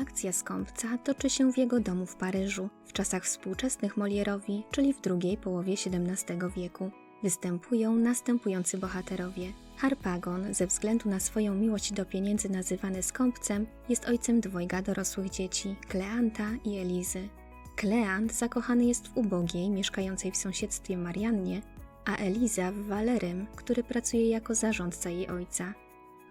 Akcja skąpca toczy się w jego domu w Paryżu, w czasach współczesnych Molierowi, czyli w drugiej połowie XVII wieku. Występują następujący bohaterowie. Harpagon, ze względu na swoją miłość do pieniędzy nazywany skąpcem, jest ojcem dwojga dorosłych dzieci, Kleanta i Elizy. Kleant zakochany jest w ubogiej, mieszkającej w sąsiedztwie Mariannie, a Eliza w Walerym, który pracuje jako zarządca jej ojca.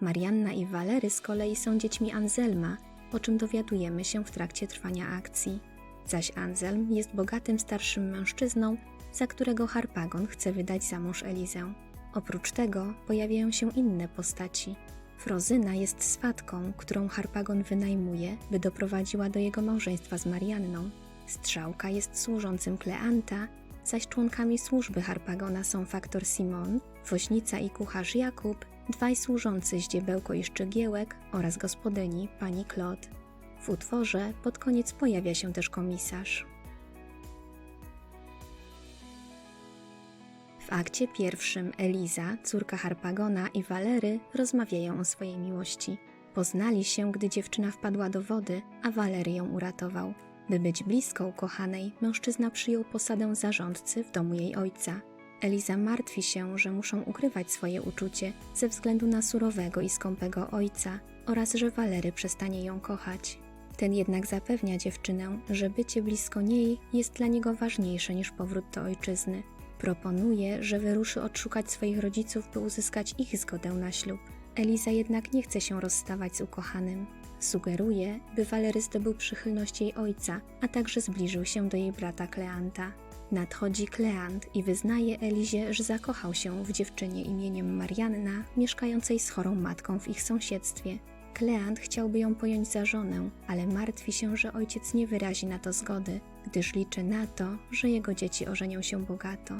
Marianna i Walery z kolei są dziećmi Anselma, o czym dowiadujemy się w trakcie trwania akcji. Zaś Anselm jest bogatym starszym mężczyzną, za którego Harpagon chce wydać za mąż Elizę. Oprócz tego pojawiają się inne postaci. Frozyna jest swatką, którą Harpagon wynajmuje, by doprowadziła do jego małżeństwa z Marianną. Strzałka jest służącym Kleanta, zaś członkami służby Harpagona są faktor Simon, woźnica i kucharz Jakub, dwaj służący Zdziebełko i Szczygiełek oraz gospodyni pani Claude. W utworze pod koniec pojawia się też komisarz. W akcie pierwszym Eliza, córka Harpagona i Walery rozmawiają o swojej miłości. Poznali się, gdy dziewczyna wpadła do wody, a Walery ją uratował. By być blisko ukochanej, mężczyzna przyjął posadę zarządcy w domu jej ojca. Eliza martwi się, że muszą ukrywać swoje uczucie ze względu na surowego i skąpego ojca oraz że Walery przestanie ją kochać. Ten jednak zapewnia dziewczynę, że bycie blisko niej jest dla niego ważniejsze niż powrót do ojczyzny. Proponuje, że wyruszy odszukać swoich rodziców, by uzyskać ich zgodę na ślub. Eliza jednak nie chce się rozstawać z ukochanym. Sugeruje, by Walery zdobył przychylność jej ojca, a także zbliżył się do jej brata Kleanta. Nadchodzi Kleant i wyznaje Elizie, że zakochał się w dziewczynie imieniem Marianna, mieszkającej z chorą matką w ich sąsiedztwie. Kleant chciałby ją pojąć za żonę, ale martwi się, że ojciec nie wyrazi na to zgody, gdyż liczy na to, że jego dzieci ożenią się bogato.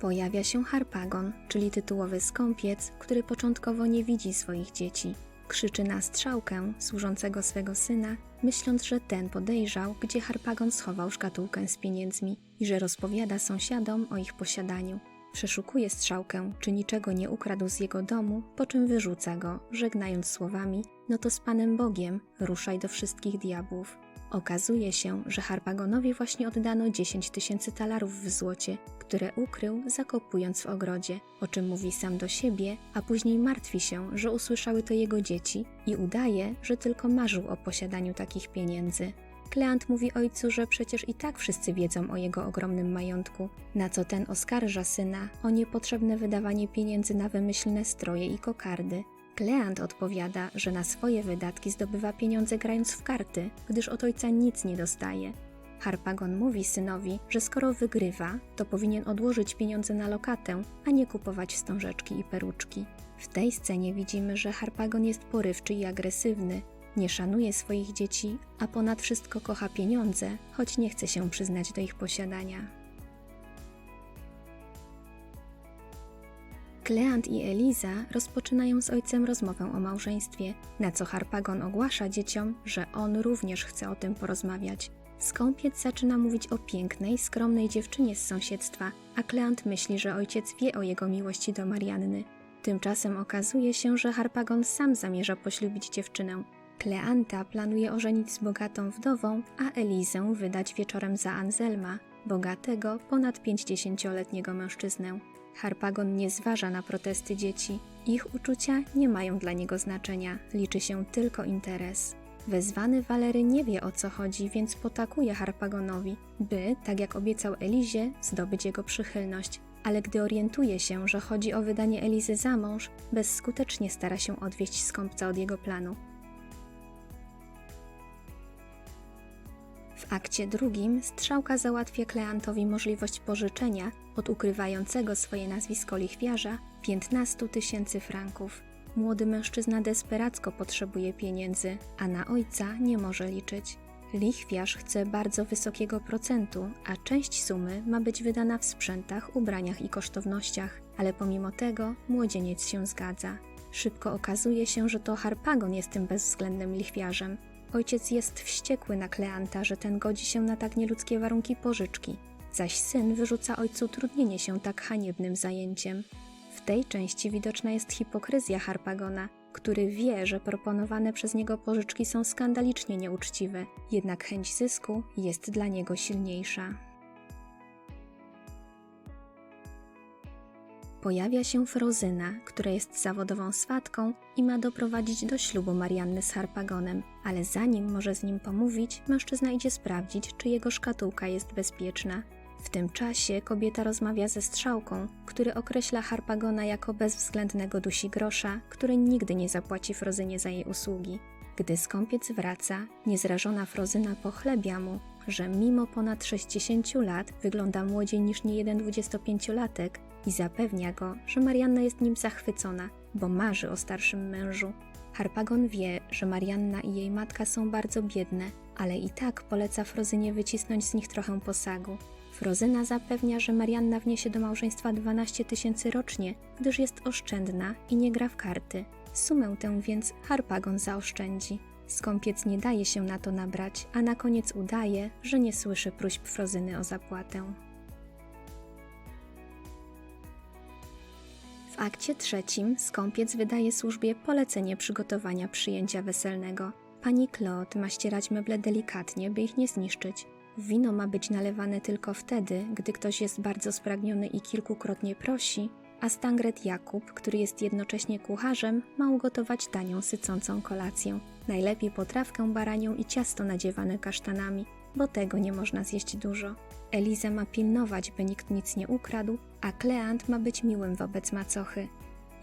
Pojawia się Harpagon, czyli tytułowy skąpiec, który początkowo nie widzi swoich dzieci. Krzyczy na strzałkę, służącego swego syna, myśląc, że ten podejrzał, gdzie Harpagon schował szkatułkę z pieniędzmi i że rozpowiada sąsiadom o ich posiadaniu. Przeszukuje strzałkę, czy niczego nie ukradł z jego domu, po czym wyrzuca go, żegnając słowami: No to z Panem Bogiem, ruszaj do wszystkich diabłów. Okazuje się, że Harpagonowi właśnie oddano 10 tysięcy talarów w złocie, które ukrył zakopując w ogrodzie, o czym mówi sam do siebie, a później martwi się, że usłyszały to jego dzieci i udaje, że tylko marzył o posiadaniu takich pieniędzy. Kleant mówi ojcu, że przecież i tak wszyscy wiedzą o jego ogromnym majątku, na co ten oskarża syna o niepotrzebne wydawanie pieniędzy na wymyślne stroje i kokardy. Kleant odpowiada, że na swoje wydatki zdobywa pieniądze grając w karty, gdyż od ojca nic nie dostaje. Harpagon mówi synowi, że skoro wygrywa, to powinien odłożyć pieniądze na lokatę, a nie kupować wstążeczki i peruczki. W tej scenie widzimy, że Harpagon jest porywczy i agresywny, nie szanuje swoich dzieci, a ponad wszystko kocha pieniądze, choć nie chce się przyznać do ich posiadania. Kleant i Eliza rozpoczynają z ojcem rozmowę o małżeństwie, na co Harpagon ogłasza dzieciom, że on również chce o tym porozmawiać. Skąpiec zaczyna mówić o pięknej, skromnej dziewczynie z sąsiedztwa, a Kleant myśli, że ojciec wie o jego miłości do Marianny. Tymczasem okazuje się, że Harpagon sam zamierza poślubić dziewczynę. Kleanta planuje ożenić z bogatą wdową, a Elizę wydać wieczorem za Anselma, bogatego, ponad 50-letniego mężczyznę. Harpagon nie zważa na protesty dzieci. Ich uczucia nie mają dla niego znaczenia, liczy się tylko interes. Wezwany Walery nie wie o co chodzi, więc potakuje Harpagonowi, by, tak jak obiecał Elizie, zdobyć jego przychylność. Ale gdy orientuje się, że chodzi o wydanie Elizy za mąż, bezskutecznie stara się odwieść skąpca od jego planu. W akcie drugim strzałka załatwia Kleantowi możliwość pożyczenia od ukrywającego swoje nazwisko lichwiarza 15 tysięcy franków. Młody mężczyzna desperacko potrzebuje pieniędzy, a na ojca nie może liczyć. Lichwiarz chce bardzo wysokiego procentu, a część sumy ma być wydana w sprzętach, ubraniach i kosztownościach, ale pomimo tego młodzieniec się zgadza. Szybko okazuje się, że to Harpagon jest tym bezwzględnym lichwiarzem. Ojciec jest wściekły na Kleanta, że ten godzi się na tak nieludzkie warunki pożyczki, zaś syn wyrzuca ojcu trudnienie się tak haniebnym zajęciem. W tej części widoczna jest hipokryzja Harpagona, który wie, że proponowane przez niego pożyczki są skandalicznie nieuczciwe, jednak chęć zysku jest dla niego silniejsza. Pojawia się Frozyna, która jest zawodową swatką i ma doprowadzić do ślubu Marianny z Harpagonem, ale zanim może z nim pomówić, mężczyzna idzie sprawdzić, czy jego szkatułka jest bezpieczna. W tym czasie kobieta rozmawia ze strzałką, który określa Harpagona jako bezwzględnego dusigrosza, który nigdy nie zapłaci Frozynie za jej usługi. Gdy skąpiec wraca, niezrażona Frozyna pochlebia mu, że mimo ponad 60 lat wygląda młodziej niż niejeden 25-latek i zapewnia go, że Marianna jest nim zachwycona, bo marzy o starszym mężu. Harpagon wie, że Marianna i jej matka są bardzo biedne, ale i tak poleca Frozynie wycisnąć z nich trochę posagu. Frozyna zapewnia, że Marianna wniesie do małżeństwa 12 tysięcy rocznie, gdyż jest oszczędna i nie gra w karty. Sumę tę więc Harpagon zaoszczędzi. Skąpiec nie daje się na to nabrać, a na koniec udaje, że nie słyszy próśb Frozyny o zapłatę. W akcie trzecim skąpiec wydaje służbie polecenie przygotowania przyjęcia weselnego. Pani Claude ma ścierać meble delikatnie, by ich nie zniszczyć. Wino ma być nalewane tylko wtedy, gdy ktoś jest bardzo spragniony i kilkukrotnie prosi, a Stangret Jakub, który jest jednocześnie kucharzem, ma ugotować tanią, sycącą kolację. Najlepiej potrawkę baranią i ciasto nadziewane kasztanami, bo tego nie można zjeść dużo. Eliza ma pilnować, by nikt nic nie ukradł, a Kleant ma być miłym wobec macochy.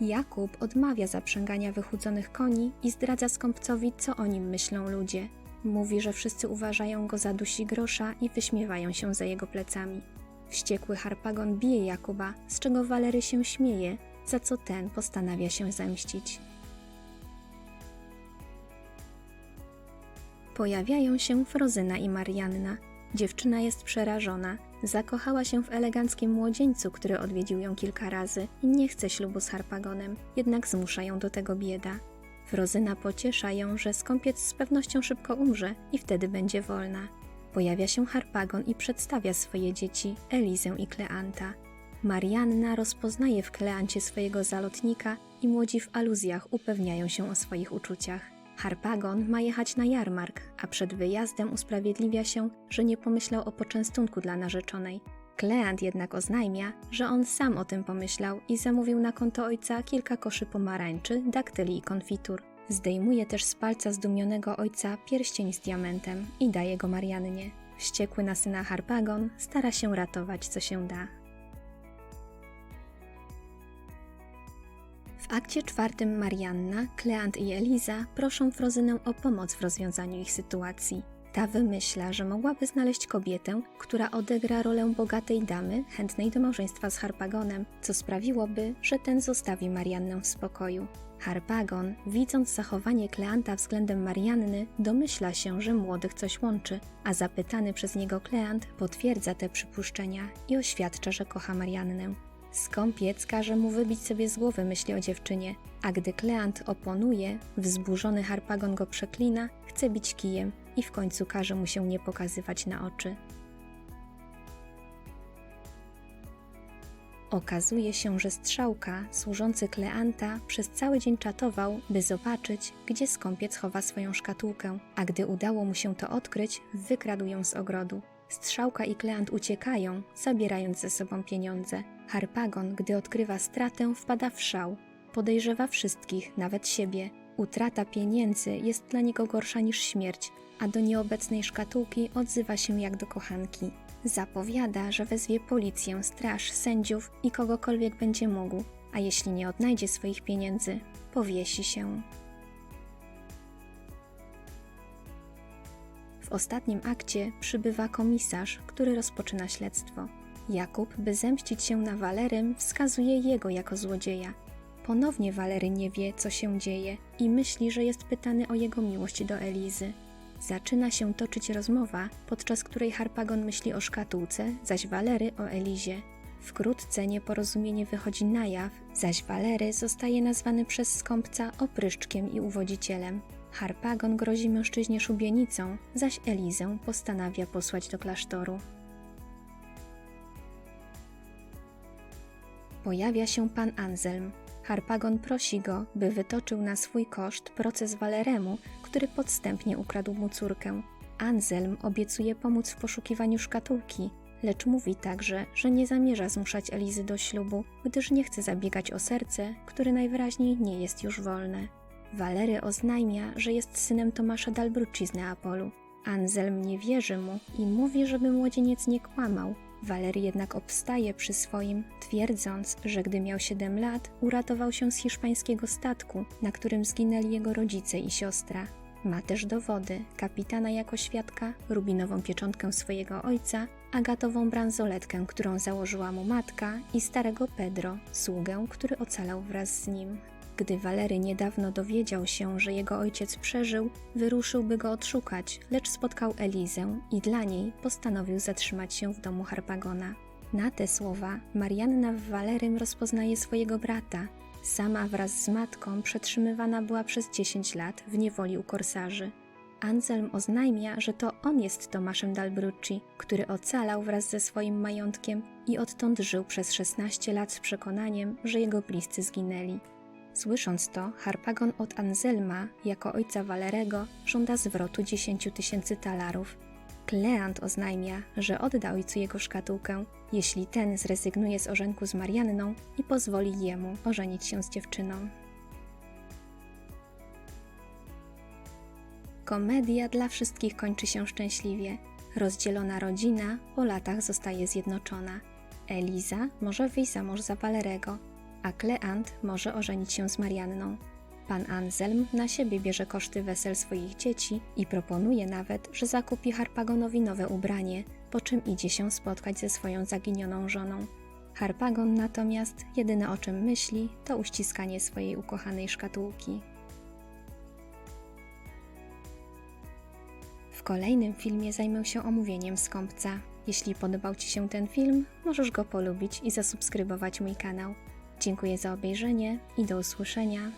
Jakub odmawia zaprzęgania wychudzonych koni i zdradza skąpcowi, co o nim myślą ludzie. Mówi, że wszyscy uważają go za dusi grosza i wyśmiewają się za jego plecami. Wściekły Harpagon bije Jakuba, z czego Walery się śmieje, za co ten postanawia się zemścić. Pojawiają się Frozyna i Marianna. Dziewczyna jest przerażona. Zakochała się w eleganckim młodzieńcu, który odwiedził ją kilka razy i nie chce ślubu z Harpagonem, jednak zmusza ją do tego bieda. Frozyna pociesza ją, że skąpiec z pewnością szybko umrze i wtedy będzie wolna. Pojawia się Harpagon i przedstawia swoje dzieci, Elizę i Kleanta. Marianna rozpoznaje w Kleancie swojego zalotnika i młodzi w aluzjach upewniają się o swoich uczuciach. Harpagon ma jechać na jarmark, a przed wyjazdem usprawiedliwia się, że nie pomyślał o poczęstunku dla narzeczonej. Kleant jednak oznajmia, że on sam o tym pomyślał i zamówił na konto ojca kilka koszy pomarańczy, daktyli i konfitur. Zdejmuje też z palca zdumionego ojca pierścień z diamentem i daje go Mariannie. Wściekły na syna Harpagon stara się ratować co się da. W akcie czwartym Marianna, Kleant i Eliza proszą Frozynę o pomoc w rozwiązaniu ich sytuacji. Ta wymyśla, że mogłaby znaleźć kobietę, która odegra rolę bogatej damy, chętnej do małżeństwa z Harpagonem, co sprawiłoby, że ten zostawi Mariannę w spokoju. Harpagon, widząc zachowanie Kleanta względem Marianny, domyśla się, że młodych coś łączy, a zapytany przez niego Kleant potwierdza te przypuszczenia i oświadcza, że kocha Mariannę. Skąpiec każe mu wybić sobie z głowy myśli o dziewczynie, a gdy Kleant oponuje, wzburzony Harpagon go przeklina, chce bić kijem i w końcu każe mu się nie pokazywać na oczy. Okazuje się, że strzałka, służący Kleanta, przez cały dzień czatował, by zobaczyć, gdzie skąpiec chowa swoją szkatułkę, a gdy udało mu się to odkryć, wykradł ją z ogrodu. Strzałka i Kleant uciekają, zabierając ze sobą pieniądze. Harpagon, gdy odkrywa stratę, wpada w szał. Podejrzewa wszystkich, nawet siebie. Utrata pieniędzy jest dla niego gorsza niż śmierć, a do nieobecnej szkatułki odzywa się jak do kochanki. Zapowiada, że wezwie policję, straż, sędziów i kogokolwiek będzie mógł, a jeśli nie odnajdzie swoich pieniędzy, powiesi się. Ostatnim akcie przybywa komisarz, który rozpoczyna śledztwo. Jakub, by zemścić się na Walerym, wskazuje jego jako złodzieja. Ponownie Walery nie wie, co się dzieje i myśli, że jest pytany o jego miłość do Elizy. Zaczyna się toczyć rozmowa, podczas której Harpagon myśli o szkatułce, zaś Walery o Elizie. Wkrótce nieporozumienie wychodzi na jaw, zaś Walery zostaje nazwany przez skąpca opryszczkiem i uwodzicielem. Harpagon grozi mężczyźnie szubienicą, zaś Elizę postanawia posłać do klasztoru. Pojawia się pan Anselm. Harpagon prosi go, by wytoczył na swój koszt proces Waleremu, który podstępnie ukradł mu córkę. Anselm obiecuje pomóc w poszukiwaniu szkatułki, lecz mówi także, że nie zamierza zmuszać Elizy do ślubu, gdyż nie chce zabiegać o serce, które najwyraźniej nie jest już wolne. Walery oznajmia, że jest synem Tomasza Dalbrucci z Neapolu. Anselm nie wierzy mu i mówi, żeby młodzieniec nie kłamał. Walery jednak obstaje przy swoim, twierdząc, że gdy miał 7 lat, uratował się z hiszpańskiego statku, na którym zginęli jego rodzice i siostra. Ma też dowody, kapitana jako świadka, rubinową pieczątkę swojego ojca, agatową bransoletkę, którą założyła mu matka i starego Pedro, sługę, który ocalał wraz z nim. Gdy Walery niedawno dowiedział się, że jego ojciec przeżył, wyruszył by go odszukać, lecz spotkał Elizę i dla niej postanowił zatrzymać się w domu Harpagona. Na te słowa Marianna w Walerym rozpoznaje swojego brata. Sama wraz z matką przetrzymywana była przez 10 lat w niewoli u korsarzy. Anselm oznajmia, że to on jest Tomaszem Dalbrucci, który ocalał wraz ze swoim majątkiem i odtąd żył przez 16 lat z przekonaniem, że jego bliscy zginęli. Słysząc to, Harpagon od Anselma, jako ojca Walerego, żąda zwrotu 10 tysięcy talarów. Kleant oznajmia, że odda ojcu jego szkatułkę, jeśli ten zrezygnuje z orzenku z Marianną i pozwoli jemu ożenić się z dziewczyną. Komedia dla wszystkich kończy się szczęśliwie. Rozdzielona rodzina po latach zostaje zjednoczona. Eliza może wyjść za mąż za Walerego, a Kleant może ożenić się z Marianną. Pan Anselm na siebie bierze koszty wesel swoich dzieci i proponuje nawet, że zakupi Harpagonowi nowe ubranie, po czym idzie się spotkać ze swoją zaginioną żoną. Harpagon natomiast jedyne o czym myśli, to uściskanie swojej ukochanej szkatułki. W kolejnym filmie zajmę się omówieniem skąpca. Jeśli podobał Ci się ten film, możesz go polubić i zasubskrybować mój kanał. Dziękuję za obejrzenie i do usłyszenia